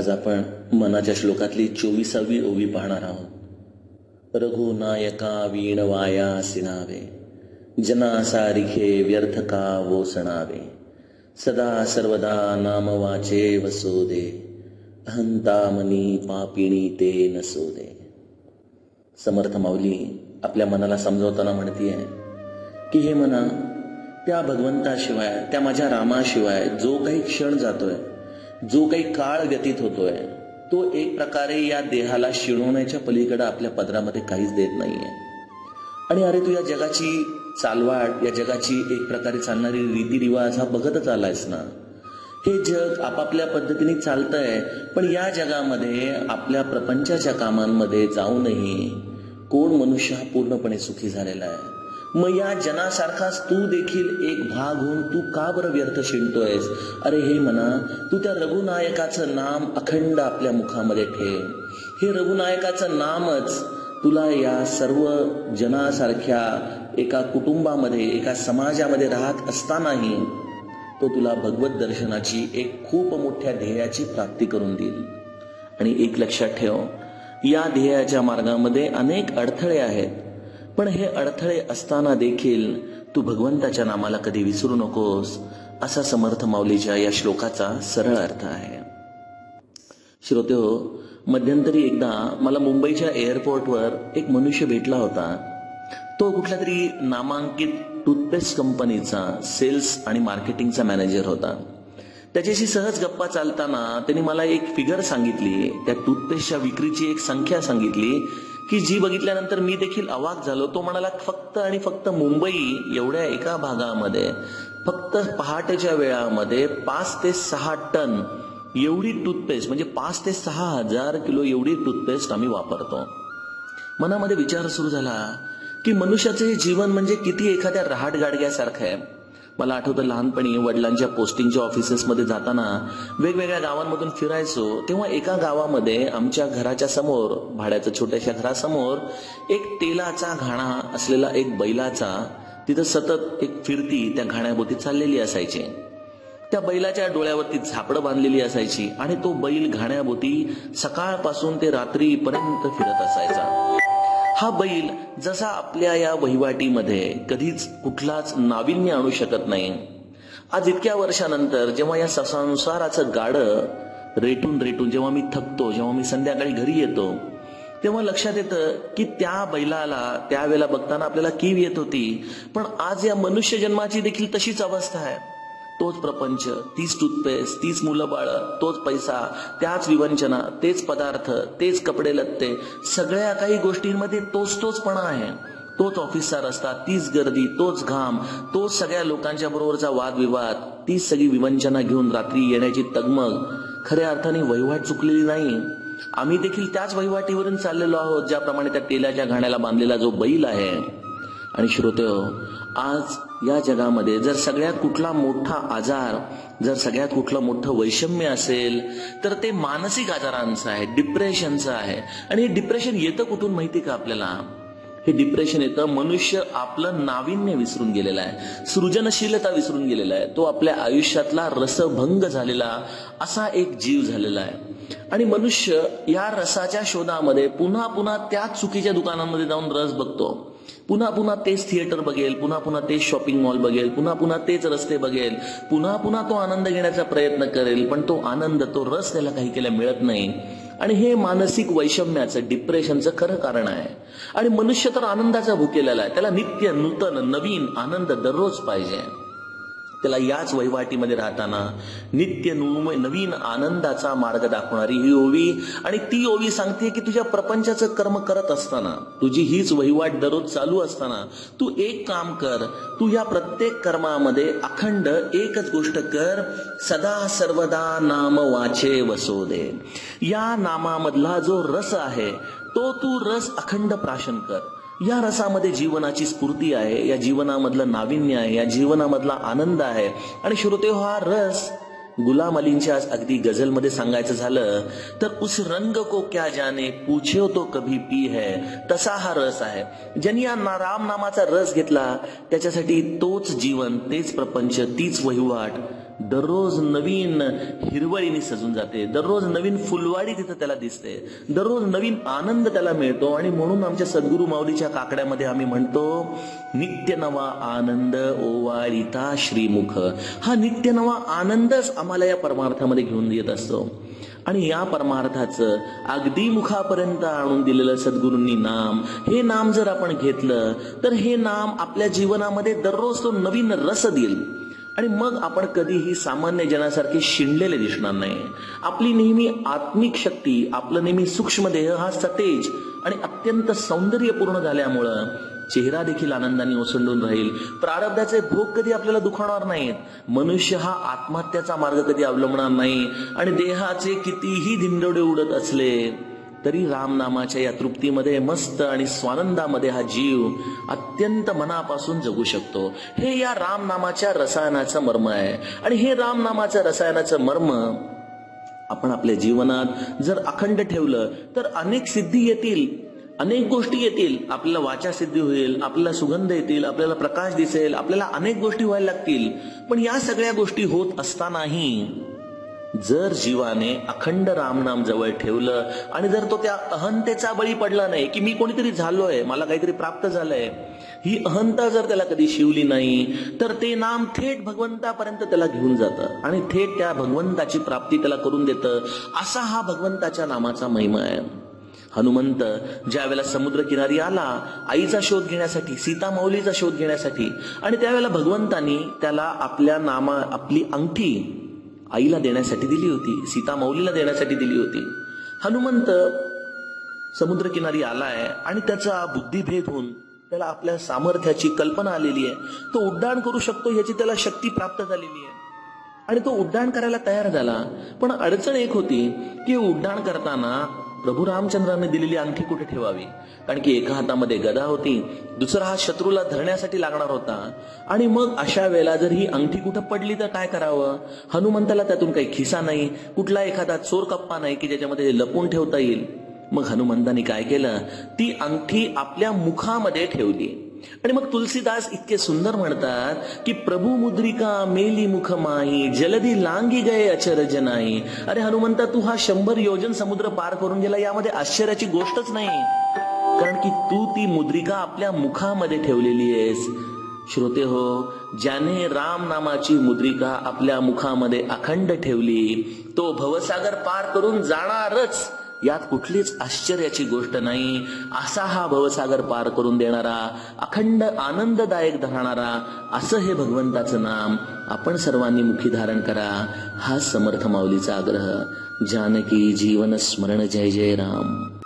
आज आपण मनाच्या श्लोकातली चोवीसावी ओवी पाहणार आहोत. रघुनायका वीणवाया सिनावे जनासारिखे व्यर्थका व्यर्थ का वोसणावे सदा सर्वदा नाम वाचे वसोदे अहंतामनी पापिणी ते नसोदे. समर्थ माऊली आपल्या मनाला समजवताना म्हणतीये की हे मना त्या भगवंताशिवाय त्या माझ्या रामाशिवाय जो काही क्षण जातोय जो काही काळ व्यतीत होतोय तो एक प्रकारे या देहाला शिणवण्याच्या पलीकडे आपल्या पदरामध्ये काहीच देत नाहीये. आणि अरे तू या जगाची चालवाट या जगाची एक प्रकारे चालणारी रीतिरिवाज हा बघतच आलायस ना? हे जग आपापल्या पद्धतीने चालतंय पण या जगामध्ये आपल्या प्रपंचाच्या कामांमध्ये जाऊनही कोण मनुष्य हा पूर्णपणे सुखी झालेला आहे? मग या जनासारखाच तू देखील एक भाग होऊन तू का बरं व्यर्थ शिणतोयस अरे हे म्हणा तू त्या रघुनायकाचं नाम अखंड आपल्या मुखामध्ये ठेव. हे रघुनायकाचं नामच तुला या सर्व जनासारख्या एका कुटुंबामध्ये एका समाजामध्ये राहत असतानाही तो तुला भगवत दर्शनाची एक खूप मोठ्या ध्येयाची प्राप्ती करून देईल. आणि एक लक्षात ठेव या ध्येयाच्या मार्गामध्ये अनेक अडथळे आहेत. पण हे अडथळे असताना देखील तू भगवंताच्या नामाला कधी विसरू नकोस असा समर्थ माऊलीच्या या श्लोकाचा सरळ अर्थ आहे. श्रोते हो मध्यंतरी एकदा मला मुंबईच्या एअरपोर्टवर एक मनुष्य भेटला होता. तो कुठल्या तरी नामांकित टूथपेस्ट कंपनीचा सेल्स आणि मार्केटिंगचा मॅनेजर होता. त्याच्याशी सहज गप्पा चालताना त्यांनी मला एक फिगर सांगितली. त्या टूथपेस्टच्या विक्रीची एक संख्या सांगितली. की जी बघितल्यानंतर मी देखील अवाक झालो. तो म्हणाला फक्त आणि फक्त मुंबई एवढ्या एका भागामध्ये फक्त पहाटेच्या वेळामध्ये पाच ते सहा टन एवढी टूथपेस्ट म्हणजे पाच ते सहा हजार किलो एवढी टूथपेस्ट आम्ही वापरतो. मनामध्ये विचार सुरू झाला की मनुष्याचं हे जीवन म्हणजे किती एखाद्या रहाट गाडग्यासारखं आहे. मला आठवतं लहानपणी वडिलांच्या पोस्टिंगच्या ऑफिसेसमध्ये जाताना वेगवेगळ्या गावांमधून फिरायचो तेव्हा एका गावामध्ये आमच्या घराच्या समोर भाड्याच्या छोट्याशा घरासमोर एक तेलाचा घाणा असलेला एक बैलाचा तिथं सतत एक फिरती त्या घाण्याभोवती चाललेली असायची. त्या बैलाच्या डोळ्यावरती झापडं बांधलेली असायची आणि तो बैल घाण्याभोवती सकाळपासून ते रात्रीपर्यंत फिरत असायचा. हा बैल जसा आपल्या या वहिवाटीमध्ये कधीच कुठलाच नाविन्य आणू शकत नाही. आज इतक्या वर्षानंतर जेव्हा या ससानुसाराचं गाडं रेटून रेटून जेव्हा मी थकतो जेव्हा मी संध्याकाळी घरी येतो तेव्हा लक्षात येतं की त्या बैलाला त्यावेळेला बघताना आपल्याला कीव येत होती. पण आज या मनुष्य जन्माची देखील तशीच अवस्था आहे. तोच प्रपंच तीच टूथपेस्ट तीच मुलं बाळ तोच पैसा त्याच विवंचना तेच पदार्थ तेच कपडे लत्ते सगळ्या काही गोष्टींमध्ये तोच तोचपणा आहे. तोच ऑफिसचा रस्ता तीच गर्दी तोच घाम तोच सगळ्या लोकांच्या बरोबरचा वादविवाद तीच सगळी विवंचना घेऊन रात्री येण्याची तगमग. खऱ्या अर्थाने वहिवाट चुकलेली नाही. आम्ही देखील त्याच वहिवाटीवरून चाललेलो आहोत ज्याप्रमाणे त्या तेलाच्या घाण्याला बांधलेला जो बैल आहे. आणि श्रोते आज या जगामध्ये जर सगळ्यात कुठला मोठा आजार जर सगळ्यात कुठलं मोठं वैषम्य असेल तर ते मानसिक आजारांचं आहे डिप्रेशनचं आहे. आणि हे डिप्रेशन येतं कुठून माहिती का आपल्याला? हे डिप्रेशन येतं मनुष्य आपलं नाविन्य विसरून गेलेला आहे. सृजनशीलता विसरून गेलेला आहे. तो आपल्या आयुष्यातला रसभंग झालेला असा एक जीव झालेला आहे. आणि मनुष्य या रसाच्या शोधामध्ये पुन्हा पुन्हा त्याच चुकीच्या दुकानांमध्ये जाऊन रस बघतो. पुन्हा पुन्हा तेच थिएटर बघेल पुन्हा पुन्हा तेच शॉपिंग मॉल बघेल पुन्हा पुन्हा तेच रस्ते बघेल पुन्हा पुन्हा तो आनंद घेण्याचा प्रयत्न करेल पण तो आनंद तो रस त्याला काही केला मिळत नाही. आणि हे मानसिक वैषम्याचं डिप्रेशनचं खरं कारण आहे. आणि मनुष्य तर आनंदाचा भुकेलेला आहे. त्याला नित्य नूतन नवीन आनंद दररोज पाहिजे. त्याला याच वहिवाटीमध्ये राहताना नित्य नवीन आनंदाचा मार्ग दाखवणारी ही ओवी. आणि ती ओवी सांगते की तुझ्या प्रपंचाचं कर्म करत असताना तुझी हीच वहिवाट दररोज चालू असताना तू एक काम कर तू या प्रत्येक कर्मामध्ये अखंड एकच गोष्ट कर सदा सर्वदा नाम वाचे वसो दे या नामामधला जो रस आहे तो तू रस अखंड प्राशन कर. या रसामध्ये जीवनाची स्फूर्ती आहे या जीवनामधलं नाविन्य आहे या जीवनामधला आनंद आहे. आणि श्रोते हो, हा रस गुलाम अलींच्या अगदी गझलमध्ये सांगायचं झालं तर उस रंग को क्या जाने पूछे तो कभी पी है तसा हा रस आहे. ज्यांनी या राम नामाचा रस घेतला त्याच्यासाठी तोच जीवन तेच प्रपंच तीच वहिवाट दररोज नवीन हिरवळीने सजून जाते. दररोज नवीन फुलवाडी तिथं त्याला दिसते. दररोज नवीन आनंद त्याला मिळतो. आणि म्हणून आमच्या सद्गुरू माऊलीच्या काकड्यामध्ये आम्ही म्हणतो नित्य नवा आनंद ओवाळीता श्रीमुख. हा नित्य नवा आनंदच आम्हाला या परमार्थामध्ये घेऊन येत असतो. आणि या परमार्थाचं अगदी मुखापर्यंत आणून दिलेलं सद्गुरूंनी नाम हे नाम जर आपण घेतलं तर हे नाम आपल्या जीवनामध्ये दररोज तो नवीन रस देईल. आणि मग आपण कधीही सामान्य जनासारखे शिंडलेले दिसणार नाही. आपली नेहमी आत्मिक शक्ती आपलं नेहमी सूक्ष्म देह हा सतेज आणि अत्यंत सौंदर्यपूर्ण झाल्यामुळं चेहरा देखील आनंदाने ओसंडून राहील. प्रारब्धाचे भोग कधी आपल्याला दुखावणार नाहीत. मनुष्य हा आत्महत्याचा मार्ग कधी अवलंबणार नाही. आणि देहाचे कितीही धिंडोडे उडत असले तरी रामनामाच्या या तृप्तीमध्ये मस्त आणि स्वानंदामध्ये हा जीव अत्यंत मनापासून जगू शकतो. हे या रामनामाच्या रसायनाचं मर्म आहे. आणि हे रामनामाच्या रसायनाचं मर्म आपण आपल्या जीवनात जर अखंड ठेवलं तर अनेक सिद्धी येतील अनेक गोष्टी येतील. आपल्याला वाचा सिद्धी होईल आपल्याला सुगंध येतील आपल्याला प्रकाश दिसेल आपल्याला अनेक गोष्टी व्हायला लागतील. पण या सगळ्या गोष्टी होत असतानाही जर जीवाने अखंड रामनाम जवळ ठेवलं आणि जर तो त्या अहंतेचा बळी पडला नाही की मी कोणीतरी झालोय मला काहीतरी प्राप्त झालंय ही अहंता जर त्याला कधी शिवली नाही तर ते नाम थेट भगवंतापर्यंत त्याला घेऊन जातं आणि थेट त्या भगवंताची प्राप्ती त्याला करून देतं. असा हा भगवंताच्या नामाचा महिमा आहे. हनुमंत ज्या वेळेला समुद्र किनारी आला आईचा शोध घेण्यासाठी सीता माऊलीचा शोध घेण्यासाठी आणि त्यावेळेला भगवंतानी त्याला आपल्या नामा आपली अंगठी आईला देण्यासाठी दिली होती सीता माऊलीला देण्यासाठी दिली होती. हनुमंत समुद्रकिनारी आलाय आणि त्याचा बुद्धिभेद होऊन त्याला आपल्या सामर्थ्याची कल्पना आलेली आहे. तो उड्डाण करू शकतो याची त्याला शक्ती प्राप्त झालेली आहे. आणि तो उड्डाण करायला तयार झाला. पण अडचण एक होती की उड्डाण करताना प्रभू रामचंद्राने दिलेली अंगठी कुठे ठेवावी? कारण की एका हातामध्ये गदा होती दुसरा हा शत्रूला धरण्यासाठी लागणार होता. आणि मग अशा वेळेला जर ही अंगठी कुठं पडली तर काय करावं? हनुमंताला त्यातून काही खिसा नाही कुठला एखादा चोर कप्पा नाही की ज्याच्यामध्ये लपून ठेवता येईल? मग हनुमंतानी काय केलं? ती अंगठी आपल्या मुखामध्ये ठेवली. आणि मग तुलसीदास इतके सुंदर म्हणतात की प्रभू मुद्रिका मेली मुख माही जलदी लांगी गये अचरज नाही अरे हनुमंता तू हा शंभर योजन समुद्र पार करून गेला यामध्ये आश्चर्याची गोष्टच नाही. कारण की तू ती मुद्रिका आपल्या मुखामध्ये ठेवलेली आहेस. श्रोते हो ज्याने राम नामाची मुद्रिका आपल्या मुखामध्ये अखंड ठेवली तो भवसागर पार करून जाणारच. यात कुठलीच आश्चर्याची गोष्ट नाही. असा हा भवसागर पार करून देणारा अखंड आनंददायक धरणारा असं हे भगवंताचं नाम. आपण सर्वांनी मुखी धारण करा. हा समर्थ माऊलीचा आग्रह. जानकी जीवन स्मरण जय जय राम.